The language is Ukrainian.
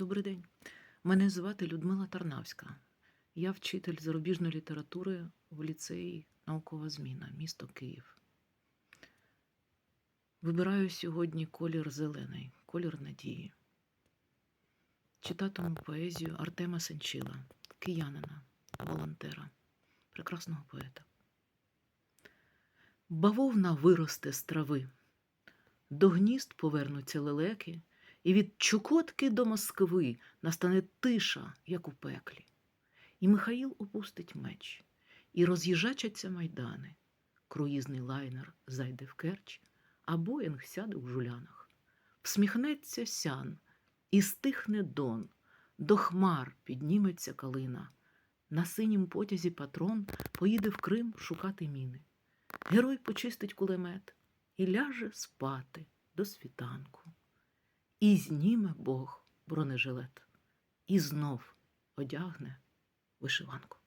Добрий день. Мене звати Людмила Тарнавська. Я вчитель зарубіжної літератури в ліцеї Наукова зміна, місто Київ. Вибираю сьогодні колір зелений, колір надії. Читатиму поезію Артема Сенчила, киянина, волонтера, прекрасного поета. Бавовна виросте з трави, до гнізд повернуться лелеки, і від Чукотки до Москви настане тиша, як у пеклі. І Михаїл опустить меч, і роз'їжачаться майдани. Круїзний лайнер зайде в Керч, а Боїнг сяде в жулянах. Всміхнеться сян, і стихне дон, до хмар підніметься калина. На синім потязі патрон поїде в Крим шукати міни. Герой почистить кулемет і ляже спати до світанку. І зніме Бог бронежилет, і знов одягне вишиванку.